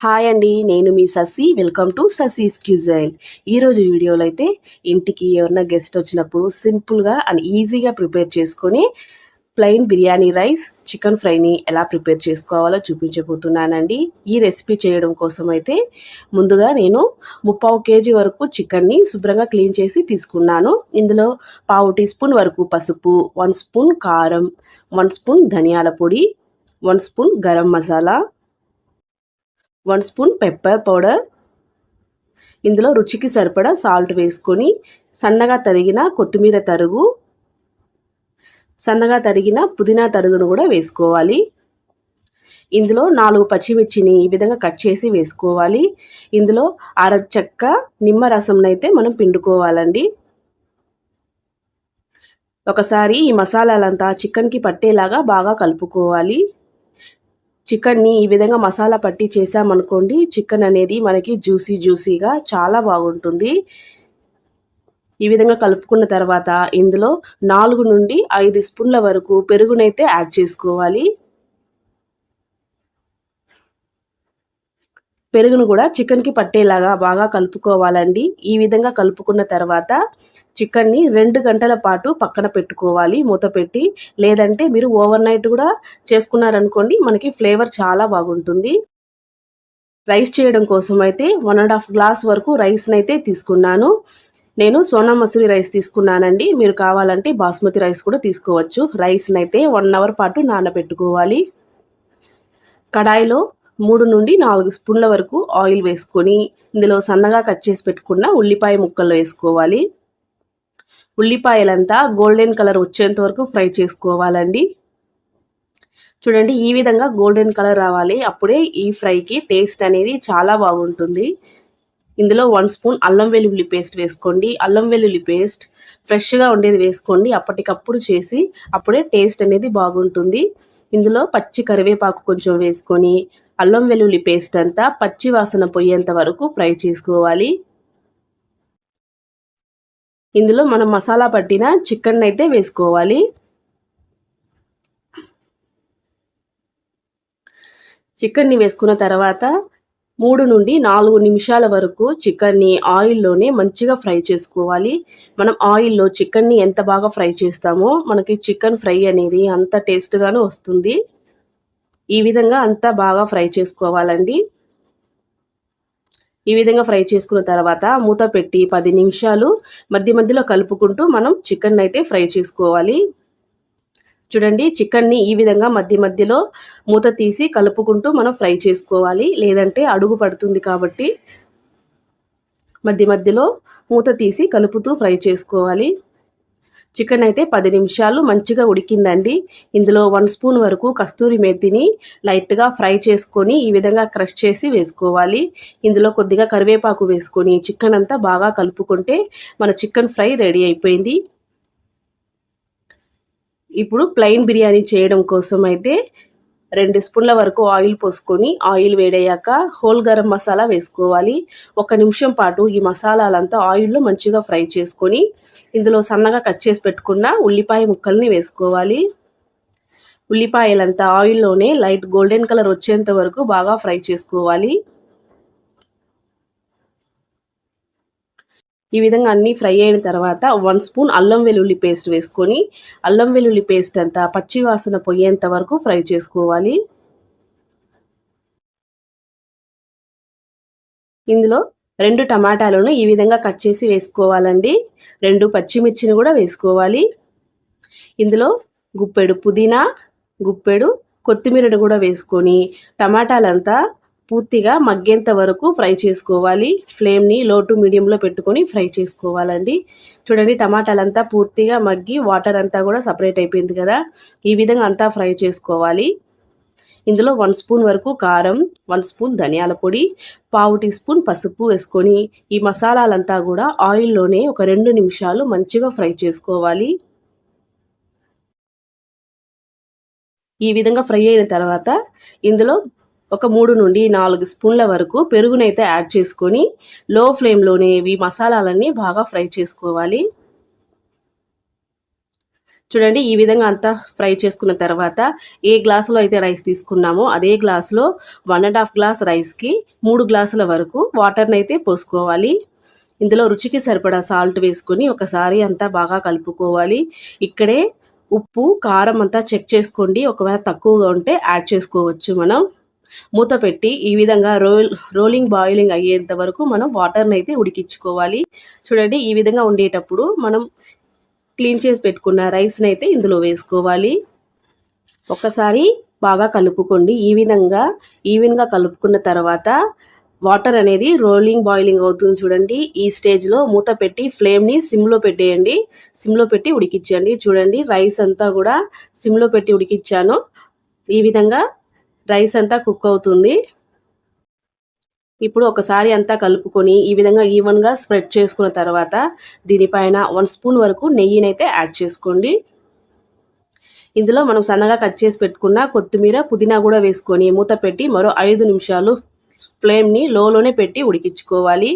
Hi అండి నేను మీ Sasi. Welcome to Sasi's cuisine ఈరోజు వీడియోలో అయితే ఇంటికి ఎవరైనా గెస్ట్ వచ్చినప్పుడు సింపుల్గా అండ్ ఈజీగా ప్రిపేర్ చేసుకొని ప్లెయిన్ బిర్యానీ రైస్ చికెన్ ఫ్రైని ఎలా ప్రిపేర్ చేసుకోవాలో చూపించబోతున్నానండి. ఈ రెసిపీ చేయడం కోసం అయితే ముందుగా నేను ముప్పావు కేజీ వరకు చికెన్ని శుభ్రంగా క్లీన్ చేసి తీసుకున్నాను. ఇందులో పావు టీ స్పూన్ వరకు పసుపు వన్ స్పూన్ కారం వన్ స్పూన్ ధనియాల పొడి one spoon garam masala one spoon pepper powder. ఇందులో రుచికి సరిపడా సాల్ట్ వేసుకొని సన్నగా తరిగిన కొత్తిమీర తరుగు సన్నగా తరిగిన పుదీనా తరుగును కూడా వేసుకోవాలి. ఇందులో నాలుగు పచ్చిమిర్చిని ఈ విధంగా కట్ చేసి వేసుకోవాలి. ఇందులో అర చెక్క నిమ్మరసంనైతే మనం పిండుకోవాలండి. ఒకసారి ఈ మసాలాలంతా చికెన్కి పట్టేలాగా బాగా కలుపుకోవాలి. చికెన్ని ఈ విధంగా మసాలా పట్టి చేసామనుకోండి చికెన్ అనేది మనకి జ్యూసీ జ్యూసీగా చాలా బాగుంటుంది. ఈ విధంగా కలుపుకున్న తర్వాత ఇందులో నాలుగు నుండి ఐదు స్పూన్ల వరకు పెరుగునైతే యాడ్ చేసుకోవాలి. పెరుగును కూడా చికెన్కి పట్టేలాగా బాగా కలుపుకోవాలండి. ఈ విధంగా కలుపుకున్న తర్వాత చికెన్ని రెండు గంటల పాటు పక్కన పెట్టుకోవాలి మూత పెట్టి. లేదంటే మీరు ఓవర్ నైట్ కూడా చేసుకున్నారనుకోండి మనకి ఫ్లేవర్ చాలా బాగుంటుంది. రైస్ చేయడం కోసం అయితే వన్ అండ్ హాఫ్ గ్లాస్ వరకు రైస్ని అయితే తీసుకున్నాను. నేను సోనా మసూరి రైస్ తీసుకున్నానండి. మీరు కావాలంటే బాస్మతి రైస్ కూడా తీసుకోవచ్చు. రైస్ని అయితే వన్ అవర్ పాటు నానబెట్టుకోవాలి. కడాయిలో మూడు నుండి నాలుగు స్పూన్ల వరకు ఆయిల్ వేసుకొని ఇందులో సన్నగా కట్ చేసి పెట్టుకున్న ఉల్లిపాయ ముక్కలు వేసుకోవాలి. ఉల్లిపాయలంతా గోల్డెన్ కలర్ వచ్చేంత వరకు ఫ్రై చేసుకోవాలండి. చూడండి ఈ విధంగా గోల్డెన్ కలర్ రావాలి. అప్పుడే ఈ ఫ్రైకి టేస్ట్ అనేది చాలా బాగుంటుంది. ఇందులో వన్ స్పూన్ అల్లం వెల్లుల్లి పేస్ట్ వేసుకోండి. అల్లం వెల్లుల్లి పేస్ట్ ఫ్రెష్గా ఉండేది వేసుకోండి. అప్పటికప్పుడు చేసి అప్పుడే టేస్ట్ అనేది బాగుంటుంది. ఇందులో పచ్చి కరివేపాకు కొంచెం వేసుకొని అల్లం వెల్లుల్లి పేస్ట్ అంతా పచ్చి వాసన పోయేంత వరకు ఫ్రై చేసుకోవాలి. ఇందులో మనం మసాలా పట్టిన చికెన్ అయితే వేసుకోవాలి. చికెన్ని వేసుకున్న తర్వాత మూడు నుండి నాలుగు నిమిషాల వరకు చికెన్ని ఆయిల్లోనే మంచిగా ఫ్రై చేసుకోవాలి. మనం ఆయిల్లో చికెన్ని ఎంత బాగా ఫ్రై చేస్తామో మనకి చికెన్ ఫ్రై అనేది అంత టేస్ట్గానే వస్తుంది. ఈ విధంగా అంతా బాగా ఫ్రై చేసుకోవాలండి. ఈ విధంగా ఫ్రై చేసుకున్న తర్వాత మూత పెట్టి పది నిమిషాలు మధ్య మధ్యలో కలుపుకుంటూ మనం చికెన్ అయితే ఫ్రై చేసుకోవాలి. చూడండి చికెన్ని ఈ విధంగా మధ్య మధ్యలో మూత తీసి కలుపుకుంటూ మనం ఫ్రై చేసుకోవాలి. లేదంటే అడుగు పడుతుంది కాబట్టి మధ్య మధ్యలో మూత తీసి కలుపుతూ ఫ్రై చేసుకోవాలి. చికెన్ అయితే పది నిమిషాలు మంచిగా ఉడికిందండి. ఇందులో వన్ స్పూన్ వరకు కస్తూరి మెత్తిని లైట్గా ఫ్రై చేసుకొని ఈ విధంగా క్రష్ చేసి వేసుకోవాలి. ఇందులో కొద్దిగా కరివేపాకు వేసుకొని చికెన్ అంతా బాగా కలుపుకుంటే మన చికెన్ ఫ్రై రెడీ అయిపోయింది. ఇప్పుడు ప్లెయిన్ బిర్యానీ చేయడం కోసం అయితే రెండు స్పూన్ల వరకు ఆయిల్ పోసుకొని ఆయిల్ వేడయ్యాక హోల్ గరం మసాలా వేసుకోవాలి. ఒక నిమిషం పాటు ఈ మసాలాలంతా ఆయిల్లో మంచిగా ఫ్రై చేసుకొని ఇందులో సన్నగా కట్ చేసి పెట్టుకున్న ఉల్లిపాయ ముక్కల్ని వేసుకోవాలి. ఉల్లిపాయలంతా ఆయిల్లోనే లైట్ గోల్డెన్ కలర్ వచ్చేంత వరకు బాగా ఫ్రై చేసుకోవాలి. ఈ విధంగా అన్నీ ఫ్రై అయిన తర్వాత వన్ స్పూన్ అల్లం వెల్లుల్లి పేస్ట్ వేసుకొని అల్లం వెల్లుల్లి పేస్ట్ అంతా పచ్చి వాసన పోయేంత వరకు ఫ్రై చేసుకోవాలి. ఇందులో రెండు టమాటాలను ఈ విధంగా కట్ చేసి వేసుకోవాలండి. రెండు పచ్చిమిర్చిని కూడా వేసుకోవాలి. ఇందులో గుప్పెడు పుదీనా గుప్పెడు కొత్తిమీరను కూడా వేసుకొని టమాటాలంతా పూర్తిగా మగ్గేంత వరకు ఫ్రై చేసుకోవాలి. ఫ్లేమ్ని లో టు మీడియంలో పెట్టుకొని ఫ్రై చేసుకోవాలండి. చూడండి టమాటాలంతా పూర్తిగా మగ్గి వాటర్ అంతా కూడా సపరేట్ అయిపోయింది కదా. ఈ విధంగా అంతా ఫ్రై చేసుకోవాలి. ఇందులో వన్ స్పూన్ వరకు కారం వన్ స్పూన్ ధనియాల పొడి పావు టీ స్పూన్ పసుపు వేసుకొని ఈ మసాలాలంతా కూడా ఆయిల్లోనే ఒక రెండు నిమిషాలు మంచిగా ఫ్రై చేసుకోవాలి. ఈ విధంగా ఫ్రై అయిన తర్వాత ఇందులో ఒక మూడు నుండి నాలుగు స్పూన్ల వరకు పెరుగునైతే యాడ్ చేసుకొని లో ఫ్లేమ్లోనే ఇవి మసాలాలన్నీ బాగా ఫ్రై చేసుకోవాలి. చూడండి ఈ విధంగా అంతా ఫ్రై చేసుకున్న తర్వాత ఏ గ్లాసులో అయితే రైస్ తీసుకున్నామో అదే గ్లాసులో వన్ అండ్ హాఫ్ గ్లాస్ రైస్కి మూడు గ్లాసుల వరకు వాటర్ని అయితే పోసుకోవాలి. ఇందులో రుచికి సరిపడా సాల్ట్ వేసుకొని ఒకసారి అంతా బాగా కలుపుకోవాలి. ఇక్కడే ఉప్పు కారం అంతా చెక్ చేసుకోండి. ఒకవేళ తక్కువగా ఉంటే యాడ్ చేసుకోవచ్చు మనం. మూత పెట్టి ఈ విధంగా రోల్ రోలింగ్ బాయిలింగ్ అయ్యేంత వరకు మనం వాటర్ని అయితే ఉడికించుకోవాలి. చూడండి ఈ విధంగా ఉండేటప్పుడు మనం క్లీన్ చేసి పెట్టుకున్న రైస్ని అయితే ఇందులో వేసుకోవాలి. ఒక్కసారి బాగా కలుపుకోండి. ఈ విధంగా ఈవెన్గా కలుపుకున్న తర్వాత వాటర్ అనేది రోలింగ్ బాయిలింగ్ అవుతుంది చూడండి. ఈ స్టేజ్లో మూత పెట్టి ఫ్లేమ్ని సిమ్లో పెట్టేయండి. సిమ్లో పెట్టి ఉడికించండి. చూడండి రైస్ అంతా కూడా సిమ్లో పెట్టి ఉడికించాను. ఈ విధంగా రైస్ అంతా కుక్ అవుతుంది. ఇప్పుడు ఒకసారి అంతా కలుపుకొని ఈ విధంగా ఈవెన్గా స్ప్రెడ్ చేసుకున్న తర్వాత దీనిపైన వన్ స్పూన్ వరకు నెయ్యినైతే యాడ్ చేసుకోండి. ఇందులో మనం సన్నగా కట్ చేసి పెట్టుకున్న కొత్తిమీర పుదీనా కూడా వేసుకొని మూత పెట్టి మరో ఐదు నిమిషాలు ఫ్లేమ్ని లోలోనే పెట్టి ఉడికించుకోవాలి.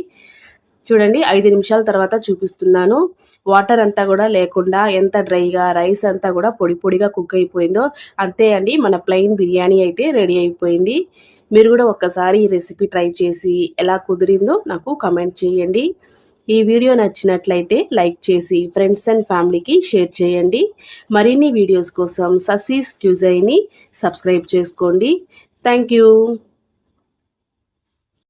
చూడండి ఐదు నిమిషాల తర్వాత చూపిస్తున్నాను. వాటర్ అంతా కూడా లేకుండా ఎంత డ్రైగా రైస్ అంతా కూడా పొడి పొడిగా కుక్ అయిపోయిందో అంతే అండి. మన ప్లెయిన్ బిర్యానీ అయితే రెడీ అయిపోయింది. మీరు కూడా ఒక్కసారి ఈ రెసిపీ ట్రై చేసి ఎలా కుదిరిందో నాకు కమెంట్ చేయండి. ఈ వీడియో నచ్చినట్లయితే లైక్ చేసి ఫ్రెండ్స్ అండ్ ఫ్యామిలీకి షేర్ చేయండి. మరిన్ని వీడియోస్ కోసం ససీస్ క్యూజైని సబ్స్క్రైబ్ చేసుకోండి. Thank you.